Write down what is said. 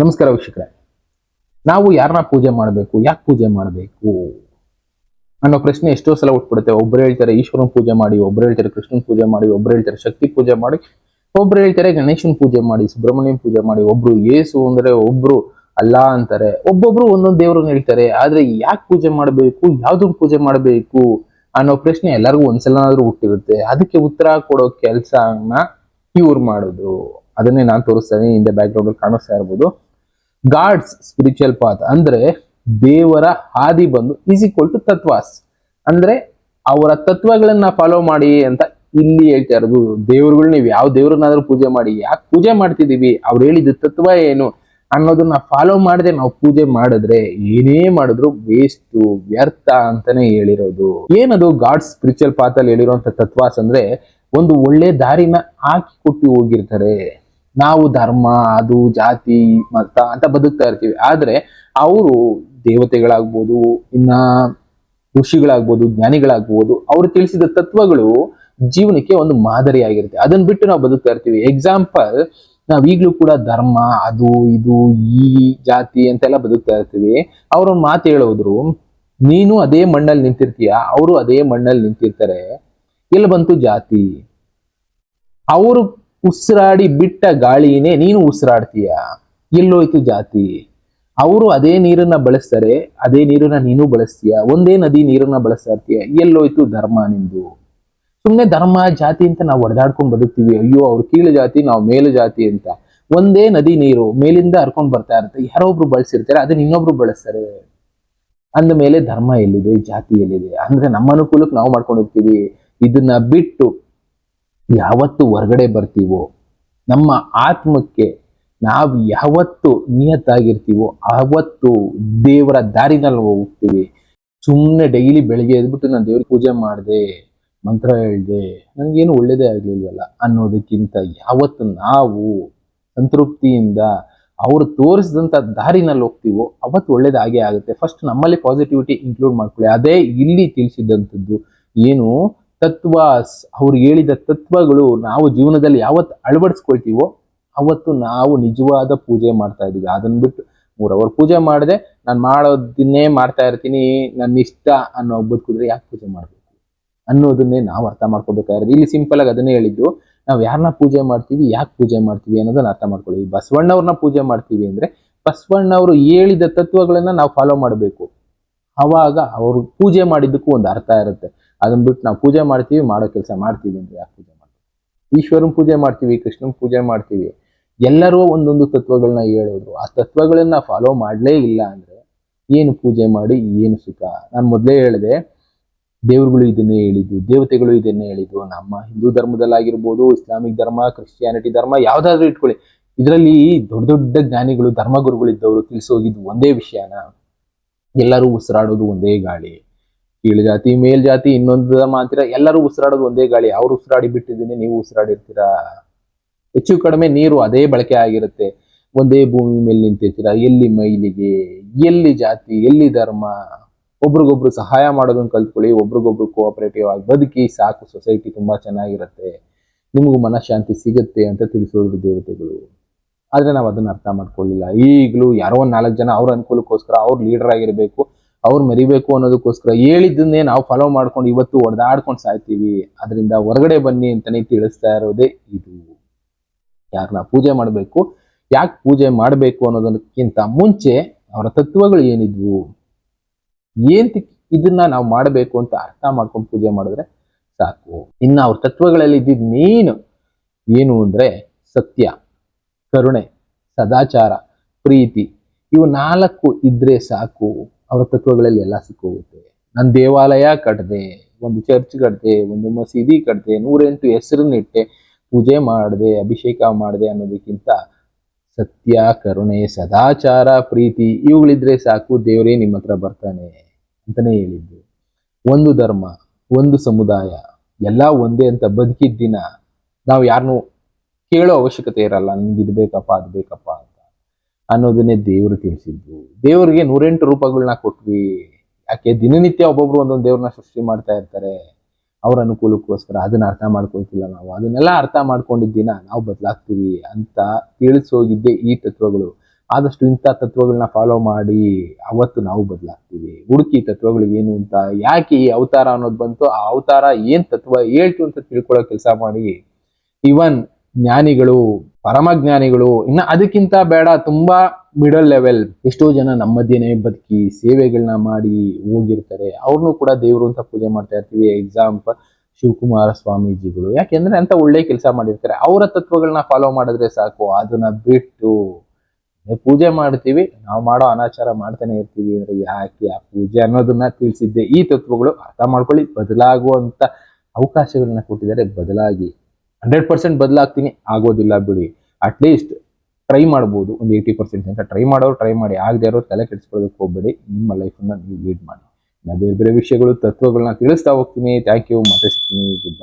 ನಮಸ್ಕಾರ ವೀಕ್ಷಕರೇ. ನಾವು ಯಾರನ್ನ ಪೂಜೆ ಮಾಡಬೇಕು, ಯಾಕೆ ಪೂಜೆ ಮಾಡಬೇಕು? ಅನ್ನೋ ಪ್ರಶ್ನೆ ಎಷ್ಟೋ ಸಲ ಉಟ್ಬಿಡುತ್ತೆ. ಒಬ್ರು ಹೇಳ್ತಾರೆ, ಈಶ್ವರನ ಪೂಜೆ ಮಾಡಿ, ಒಬ್ರು ಹೇಳ್ತಾರೆ, ಕೃಷ್ಣನ ಪೂಜೆ ಮಾಡಿ, ಒಬ್ರು ಹೇಳ್ತಾರೆ, ಶಕ್ತಿ ಪೂಜೆ ಮಾಡಿ, ಒಬ್ರು ಹೇಳ್ತಾರೆ, ಗಣೇಶನ ಪೂಜೆ ಮಾಡಿ, ಸುಬ್ರಹ್ಮಣ್ಯನ ಪೂಜೆ ಮಾಡಿ, ಒಬ್ರು ಏಸು ಅಂದ್ರೆ ಒಬ್ರು ಅಲ್ಲ ಅಂತಾರೆ. ಒಬ್ಬೊಬ್ರು ಒಂದೊಂದು ದೇವ್ರನ್ನ ಹೇಳ್ತಾರೆ. ಆದ್ರೆ ಯಾಕೆ ಪೂಜೆ ಮಾಡಬೇಕು ಯಾವ್ದನ್ನ ಪೂಜೆ ಮಾಡಬೇಕು ಅನ್ನೋ ಪ್ರಶ್ನೆ ಎಲ್ಲರಿಗೂ ಒಂದ್ಸಲನಾದ್ರೂ ಹುಟ್ಟಿರುತ್ತೆ. ಅದಕ್ಕೆ ಉತ್ತರ ಕೊಡೋ ಕೆಲಸನ ಇವ್ರು ಮಾಡೋದು ಅದನ್ನೇ ನಾನು ತೋರಿಸ್ತಾ ಇದ್ದೀನಿ ಹಿಂದೆ ಬ್ಯಾಕ್ ಗ್ರೌಂಡ್ ಕಾಣಿಸ್ತಾ ಇರ್ಬೋದು. ಗಾಡ್ಸ್ ಸ್ಪಿರಿಚುವಲ್ ಪಾತ್ ಅಂದ್ರೆ ದೇವರ ಹಾದಿ ಬಂದು ಈಸ್ ಈಕ್ವಲ್ ಟು ತತ್ವಾಸ್ ಅಂದ್ರೆ ಅವರ ತತ್ವಗಳನ್ನ ಫಾಲೋ ಮಾಡಿ ಅಂತ ಇಲ್ಲಿ ಹೇಳ್ತಾ ಇರೋದು. ದೇವ್ರುಗಳು ನೀವು ಯಾವ ದೇವ್ರನ್ನಾದ್ರೂ ಪೂಜೆ ಮಾಡಿ, ಯಾಕೆ ಪೂಜೆ ಮಾಡ್ತಿದ್ದೀವಿ? ಅವ್ರು ಹೇಳಿದ ತತ್ವ ಏನು ಅನ್ನೋದನ್ನ ಫಾಲೋ ಮಾಡದೆ ನಾವು ಪೂಜೆ ಮಾಡಿದ್ರೆ ಏನೇ ಮಾಡಿದ್ರು ವೇಸ್ಟ್ ವ್ಯರ್ಥ ಅಂತಾನೆ ಹೇಳಿರೋದು. ಏನದು ಗಾಡ್ಸ್ ಸ್ಪಿರಿಚುವಲ್ ಪಾತ್ ಅಲ್ಲಿ ಹೇಳಿರುವಂತ ತತ್ವಾಸ್ ಅಂದ್ರೆ ಒಂದು ಒಳ್ಳೆ ದಾರಿನ ಹಾಕಿ ಕೊಟ್ಟು ಹೋಗಿರ್ತಾರೆ. ನಾವು ಧರ್ಮ, ಅದು ಜಾತಿ, ಮತ ಅಂತ ಬದುಕ್ತಾ ಇರ್ತೀವಿ. ಆದ್ರೆ ಅವರು ದೇವತೆಗಳಾಗ್ಬೋದು, ಇನ್ನ ಋಷಿಗಳಾಗ್ಬೋದು, ಜ್ಞಾನಿಗಳಾಗ್ಬೋದು, ಅವರು ತಿಳಿಸಿದ ತತ್ವಗಳು ಜೀವನಕ್ಕೆ ಒಂದು ಮಾದರಿಯಾಗಿರುತ್ತೆ. ಅದನ್ನ ಬಿಟ್ಟು ನಾವು ಬದುಕ್ತಾ ಇರ್ತೀವಿ. ಎಕ್ಸಾಂಪಲ್ ನಾವ್ ಈಗ್ಲೂ ಕೂಡ ಧರ್ಮ, ಅದು, ಇದು, ಈ, ಜಾತಿ ಅಂತೆಲ್ಲ ಬದುಕ್ತಾ ಇರ್ತೀವಿ. ಅವ್ರೊಂದು ಮಾತು ಹೇಳೋದ್ರು, ನೀನು ಅದೇ ಮಣ್ಣಲ್ಲಿ ನಿಂತಿರ್ತೀಯ? ಅವರು ಅದೇ ಮಣ್ಣಲ್ಲಿ ನಿಂತಿರ್ತಾರೆ. ಎಲ್ಲಿ ಬಂತು ಜಾತಿ. ಅವರು ಉಸಿರಾಡಿ ಬಿಟ್ಟ ಗಾಳಿನೇ ನೀನು ಉಸಿರಾಡ್ತೀಯ? ಎಲ್ಲೋಯ್ತು ಜಾತಿ. ಅವರು ಅದೇ ನೀರನ್ನ ಬಳಸ್ತಾರೆ, ಅದೇ ನೀರನ್ನ ನೀನು ಬಳಸ್ತೀಯ, ಒಂದೇ ನದಿ ನೀರನ್ನ ಬಳಸ್ತಾ ಇರ್ತೀಯ ಎಲ್ಲೋಯ್ತು ಧರ್ಮ ನಿಂದು. ಸುಮ್ಮನೆ ಧರ್ಮ, ಜಾತಿ ಅಂತ ನಾವು ಹೊಡೆದಾಡ್ಕೊಂಡು ಬದುಕ್ತೀವಿ, ಅಯ್ಯೋ ಅವ್ರು ಕೀಳು ಜಾತಿ, ನಾವು ಮೇಲು ಜಾತಿ ಅಂತ. ಒಂದೇ ನದಿ ನೀರು ಮೇಲಿಂದ ಹರ್ಕೊಂಡು ಬರ್ತಾ ಇರುತ್ತೆ ಒಬ್ರು ಬಳಸಿರ್ತಾರೆ, ಅದನ್ನ ಇನ್ನೊಬ್ರು ಬಳಸ್ತಾರೆ. ಅಂದ ಮೇಲೆ ಧರ್ಮ ಎಲ್ಲಿದೆ, ಜಾತಿ ಎಲ್ಲಿದೆ? ಅಂದ್ರೆ ನಮ್ಮ ಅನುಕೂಲಕ್ಕೆ ನಾವು ಮಾಡ್ಕೊಂಡಿರ್ತೀವಿ ಇದನ್ನ ಬಿಟ್ಟು ಯಾವತ್ತು ಹೊರಗಡೆ ಬರ್ತೀವೋ, ನಮ್ಮ ಆತ್ಮಕ್ಕೆ ನಾವು ಯಾವತ್ತು ನಿಯತ್ತಾಗಿರ್ತೀವೋ, ಆವತ್ತು ದೇವರ ದಾರಿನಲ್ಲಿ ಹೋಗ್ತೀವಿ. ಸುಮ್ಮನೆ ಡೈಲಿ ಬೆಳಿಗ್ಗೆ ಎದ್ಬಿಟ್ಟು ನಾನು ದೇವ್ರಿಗೆ ಪೂಜೆ ಮಾಡಿದೆ, ಮಂತ್ರ ಹೇಳ್ದೆ ನನಗೇನು ಒಳ್ಳೇದೇ ಆಗಲಿಲ್ವಲ್ಲ ಅನ್ನೋದಕ್ಕಿಂತ ಯಾವತ್ತು ನಾವು ಸಂತೃಪ್ತಿಯಿಂದ ಅವರು ತೋರಿಸಿದಂಥ ದಾರಿನಲ್ಲಿ ಹೋಗ್ತೀವೋ, ಅವತ್ತು ಒಳ್ಳೇದಾಗೇ ಆಗುತ್ತೆ. ಫಸ್ಟ್ ನಮ್ಮಲ್ಲಿ ಪಾಸಿಟಿವಿಟಿ ಇನ್ಕ್ಲೂಡ್ ಮಾಡ್ಕೊಳ್ಳಿ. ಅದೇ ಇಲ್ಲಿ ತಿಳಿಸಿದಂಥದ್ದು ಏನು? ತತ್ವ ಅವ್ರು ಹೇಳಿದ ತತ್ವಗಳು ನಾವು ಜೀವನದಲ್ಲಿ ಯಾವತ್ತು ಅಳವಡಿಸ್ಕೊಳ್ತೀವೋ ಅವತ್ತು ನಾವು ನಿಜವಾದ ಪೂಜೆ ಮಾಡ್ತಾ ಇದ್ದೀವಿ. ಅದನ್ನ ಬಿಟ್ಟು ಮೂರ್ ಪೂಜೆ ಮಾಡಿದೆ, ನಾನು ಮಾಡೋದನ್ನೇ ಮಾಡ್ತಾ ಇರ್ತೀನಿ ನನ್ನ ಇಷ್ಟ ಅನ್ನೋ ಬದುಕಿದ್ರೆ ಯಾಕೆ ಪೂಜೆ ಮಾಡಬೇಕು? ಅನ್ನೋದನ್ನೇ ನಾವು ಅರ್ಥ ಮಾಡ್ಕೋಬೇಕಾಗಿರೋದು. ಇಲ್ಲಿ ಸಿಂಪಲ್ ಆಗಿ ಅದನ್ನೇ ಹೇಳಿದ್ದು, ನಾವು ಯಾರನ್ನ ಪೂಜೆ ಮಾಡ್ತೀವಿ, ಯಾಕೆ ಪೂಜೆ ಮಾಡ್ತೀವಿ ಅನ್ನೋದನ್ನ ಅರ್ಥ ಮಾಡ್ಕೊಳ್ಳಿ. ಬಸವಣ್ಣವ್ರನ್ನ ಪೂಜೆ ಮಾಡ್ತೀವಿ ಅಂದ್ರೆ ಬಸವಣ್ಣವರು ಹೇಳಿದ ತತ್ವಗಳನ್ನ ನಾವು ಫಾಲೋ ಮಾಡಬೇಕು. ಅವಾಗ ಅವರು ಪೂಜೆ ಮಾಡಿದ್ದಕ್ಕೂ ಒಂದು ಅರ್ಥ ಇರುತ್ತೆ. ಅದನ್ನ ಬಿಟ್ಟು ನಾವು ಪೂಜೆ ಮಾಡ್ತೀವಿ, ಮಾಡೋ ಕೆಲಸ ಮಾಡ್ತೀವಿ ಅಂದ್ರೆ ಯಾಕೆ ಪೂಜೆ ಮಾಡ್ತೀವಿ? ಈಶ್ವರನ ಪೂಜೆ ಮಾಡ್ತೀವಿ, ಕೃಷ್ಣನ್ ಪೂಜೆ ಮಾಡ್ತೀವಿ. ಎಲ್ಲರೂ ಒಂದೊಂದು ತತ್ವಗಳನ್ನ ಹೇಳೋದು ಆ ತತ್ವಗಳನ್ನ ಫಾಲೋ ಮಾಡಲೇ ಇಲ್ಲ ಅಂದ್ರೆ ಏನು ಪೂಜೆ ಮಾಡಿ, ಏನು ಸುಖ? ನಾನು ಮೊದಲೇ ಹೇಳಿದೆ, ದೇವ್ರುಗಳು ಇದನ್ನೇ ಹೇಳಿದ್ದು, ದೇವತೆಗಳು ಇದನ್ನೇ ಹೇಳಿದ್ದು. ನಮ್ಮ ಹಿಂದೂ ಧರ್ಮದಲ್ಲಾಗಿರ್ಬೋದು, ಇಸ್ಲಾಮಿಕ್ ಧರ್ಮ, ಕ್ರಿಶ್ಚಿಯಾನಿಟಿ ಧರ್ಮ, ಯಾವ್ದಾದ್ರು ಇಟ್ಕೊಳ್ಳಿ. ಇದರಲ್ಲಿ ದೊಡ್ಡ ದೊಡ್ಡ ಜ್ಞಾನಿಗಳು, ಧರ್ಮಗುರುಗಳಿದ್ದವರು ತಿಳಿಸೋಗಿದ್ದು ಒಂದೇ ವಿಷಯನ? ಎಲ್ಲರೂ ಉಸಿರಾಡೋದು ಒಂದೇ ಗಾಳಿ. ಕೀಳು ಜಾತಿ ಮೇಲ್ ಜಾತಿ ಇನ್ನೊಂದು ಧರ್ಮ ಅಂತೀರಾ ಎಲ್ಲರೂ ಉಸಿರಾಡೋದು ಒಂದೇ ಗಾಳಿ. ಅವ್ರು ಉಸಿರಾಡಿ ಬಿಟ್ಟಿದ್ದೀನಿ, ನೀವು ಉಸಿರಾಡಿರ್ತೀರಾ? ಹೆಚ್ಚು ಕಡಿಮೆ ನೀರು ಅದೇ ಬಳಕೆ ಆಗಿರುತ್ತೆ. ಒಂದೇ ಭೂಮಿ ಮೇಲೆ ನಿಂತಿರ್ತೀರಾ? ಎಲ್ಲಿ ಮೈಲಿಗೆ? ಎಲ್ಲಿ ಜಾತಿ? ಎಲ್ಲಿ ಧರ್ಮ? ಒಬ್ರಿಗೊಬ್ರು ಸಹಾಯ ಮಾಡೋದನ್ನ ಕಲ್ತ್ಕೊಳ್ಳಿ, ಒಬ್ರಿಗೊಬ್ರು ಕೋಆಪರೇಟಿವ್ ಆಗಿ ಬದುಕಿ ಸಾಕು. ಸೊಸೈಟಿ ತುಂಬಾ ಚೆನ್ನಾಗಿರುತ್ತೆ. ನಿಮಗೂ ಮನಃಶಾಂತಿ ಸಿಗುತ್ತೆ ಅಂತ ತಿಳಿಸೋದ್ರು ದೇವತೆಗಳು. ಆದ್ರೆ ನಾವು ಅದನ್ನ ಅರ್ಥ ಮಾಡ್ಕೊಳ್ಳಿಲ್ಲ. ಈಗಲೂ ಯಾರೋ ಒಂದ್ ನಾಲ್ಕು ಜನ ಅವ್ರ ಅನುಕೂಲಕ್ಕೋಸ್ಕರ ಅವ್ರ ಲೀಡರ್ ಆಗಿರ್ಬೇಕು. ಅವ್ರು ಮರಿಬೇಕು ಅನ್ನೋದಕ್ಕೋಸ್ಕರ ಹೇಳಿದ್ದನ್ನೇ ನಾವು ಫಾಲೋ ಮಾಡ್ಕೊಂಡು ಇವತ್ತು ಹೊಡೆದಾಡ್ಕೊಂಡು ಸಾಯ್ತೀವಿ. ಅದರಿಂದ ಹೊರಗಡೆ ಬನ್ನಿ ಅಂತಲೇ ತಿಳಿಸ್ತಾ ಇರೋದೇ ಇದು. ಯಾರನ್ನ ಪೂಜೆ ಮಾಡಬೇಕು, ಯಾಕೆ ಪೂಜೆ ಮಾಡಬೇಕು ಅನ್ನೋದಕ್ಕಿಂತ ಮುಂಚೆ ಅವರ ತತ್ವಗಳು ಏನಿದ್ವು? ಏನ್ ಇದನ್ನ ನಾವು ಮಾಡಬೇಕು ಅಂತ ಅರ್ಥ ಮಾಡ್ಕೊಂಡು ಪೂಜೆ ಮಾಡಿದ್ರೆ ಸಾಕು. ಇನ್ನು ಅವ್ರ ತತ್ವಗಳಲ್ಲಿ ಇದ್ದಿದ್ದ ಮೇನ್ ಏನು ಅಂದರೆ ಸತ್ಯ, ಕರುಣೆ, ಸದಾಚಾರ, ಪ್ರೀತಿ ಇವು ನಾಲ್ಕು ಇದ್ರೆ ಸಾಕು. ಅವರ ತತ್ವಗಳಲ್ಲಿ ಎಲ್ಲ ಸಿಕ್ಕೋಗುತ್ತೆ. ನಾನು ದೇವಾಲಯ ಕಟ್ಟದೆ ಒಂದು ಚರ್ಚ್ ಕಟ್ಟದೆ ಒಂದು ಮಸೀದಿ ಕಟ್ಟದೆ ನೂರೆಂಟು ಹೆಸರನ್ನಿಟ್ಟೆ ಪೂಜೆ ಮಾಡಿದೆ, ಅಭಿಷೇಕ ಮಾಡಿದೆ ಅನ್ನೋದಕ್ಕಿಂತ ಸತ್ಯ, ಕರುಣೆ, ಸದಾಚಾರ, ಪ್ರೀತಿ ಇವುಗಳಿದ್ರೆ ಸಾಕು, ದೇವರೇ ನಿಮ್ಮ ಹತ್ರ ಬರ್ತಾನೆ ಅಂತಲೇ ಹೇಳಿದ್ದು. ಒಂದು ಧರ್ಮ, ಒಂದು ಸಮುದಾಯ, ಎಲ್ಲ ಒಂದೇ ಅಂತ ಬದುಕಿದ್ದಿನ ನಾವು ಯಾರನ್ನೂ ಕೇಳೋ ಅವಶ್ಯಕತೆ ಇರಲ್ಲ ನಿಮ್ಗೆ ಇದು ಬೇಕಪ್ಪ, ಅದು ಬೇಕಪ್ಪ ಅನ್ನೋದನ್ನೇ ದೇವರು ತಿಳಿಸಿದ್ದು. ದೇವರಿಗೆ ನೂರೆಂಟು ರೂಪಗಳನ್ನ ಕೊಟ್ವಿ. ಯಾಕೆ? ದಿನನಿತ್ಯ ಒಬ್ಬೊಬ್ರು ಒಂದೊಂದು ದೇವ್ರನ್ನ ಸೃಷ್ಟಿ ಮಾಡ್ತಾ ಇರ್ತಾರೆ. ಅವ್ರ ಅನುಕೂಲಕ್ಕೋಸ್ಕರ ಅದನ್ನ ಅರ್ಥ ಮಾಡ್ಕೊಳ್ತಿಲ್ಲ ನಾವು. ಅದನ್ನೆಲ್ಲ ಅರ್ಥ ಮಾಡ್ಕೊಂಡಿದ್ದ ದಿನ ನಾವು ಬದಲಾಗ್ತೀವಿ ಅಂತ ತಿಳಿಸೋಗಿದ್ದೆ ಈ ತತ್ವಗಳು. ಆದಷ್ಟು ಇಂಥ ತತ್ವಗಳನ್ನ ಫಾಲೋ ಮಾಡಿ ಅವತ್ತು ನಾವು ಬದಲಾಗ್ತೀವಿ. ಹುಡುಕಿ ತತ್ವಗಳು ಏನು ಅಂತ, ಯಾಕೆ ಈ ಅವತಾರ ಅನ್ನೋದು ಬಂತು, ಆ ಅವತಾರ ಏನ್ ತತ್ವ ಹೇಳ್ತು ಅಂತ ತಿಳ್ಕೊಳ್ಳೋ ಕೆಲಸ ಮಾಡಿ. ಇವನ್ ಜ್ಞಾನಿಗಳು ಪರಮಜ್ಞಾನಿಗಳು ಇನ್ನ ಅದಕ್ಕಿಂತ ಬೇಡ ತುಂಬಾ ಮಿಡಲ್ ಲೆವೆಲ್ ಎಷ್ಟೋ ಜನ ನಮ್ಮ ಬದುಕಿ ಸೇವೆಗಳನ್ನ ಮಾಡಿ ಹೋಗಿರ್ತಾರೆ. ಅವ್ರನ್ನೂ ಕೂಡ ದೇವರು ಅಂತ ಪೂಜೆ ಮಾಡ್ತಾ ಇರ್ತೀವಿ. ಎಕ್ಸಾಂಪಲ್ ಶಿವಕುಮಾರ ಸ್ವಾಮೀಜಿಗಳು. ಯಾಕೆಂದ್ರೆ ಅಂತ ಒಳ್ಳೆ ಕೆಲಸ ಮಾಡಿರ್ತಾರೆ. ಅವರ ತತ್ವಗಳನ್ನ ಫಾಲೋ ಮಾಡಿದ್ರೆ ಸಾಕು. ಅದನ್ನ ಬಿಟ್ಟು ಪೂಜೆ ಮಾಡ್ತೀವಿ. ನಾವು ಮಾಡೋ ಅನಾಚಾರ ಮಾಡ್ತಾನೆ ಇರ್ತೀವಿ ಅಂದ್ರೆ ಯಾಕೆ ಆ ಪೂಜೆ ಅನ್ನೋದನ್ನ ತಿಳಿಸಿದ್ದೆ. ಈ ತತ್ವಗಳು ಅರ್ಥ ಮಾಡ್ಕೊಳ್ಳಿ. ಬದಲಾಗುವಂತ ಅವಕಾಶಗಳನ್ನ ಕೊಟ್ಟಿದ್ದಾರೆ. ಬದಲಾಗಿ ಹಂಡ್ರೆಡ್ ಪರ್ಸೆಂಟ್ ಬದಲಾಗ್ತೀನಿ, ಆಗೋದಿಲ್ಲ ಬಿಡಿ. ಅಟ್ ಲೀಸ್ಟ್ ಟ್ರೈ ಮಾಡ್ಬೋದು, ಒಂದು ಏಯ್ಟಿ ಪರ್ಸೆಂಟ್ ಅಂತ ಟ್ರೈ ಮಾಡೋರು ಟ್ರೈ ಮಾಡಿ, ಆಗದೆ ಇರೋ ತಲೆ ಕೆಡಿಸ್ಕೊಳ್ಳೋದಕ್ಕೆ ಹೋಗ್ಬೇಡಿ, ನಿಮ್ಮ ಲೈಫನ್ನು ನೀವು ಲೀಡ್ ಮಾಡಿ. ನಾನು ಬೇರೆ ಬೇರೆ ವಿಷಯಗಳು ತತ್ವಗಳನ್ನ ತಿಳಿಸ್ತಾ ಹೋಗ್ತೀನಿ. ಥ್ಯಾಂಕ್ ಯು ಮತ್ತೆ ಸಿಗ್ತೀನಿ. ಗುಡ್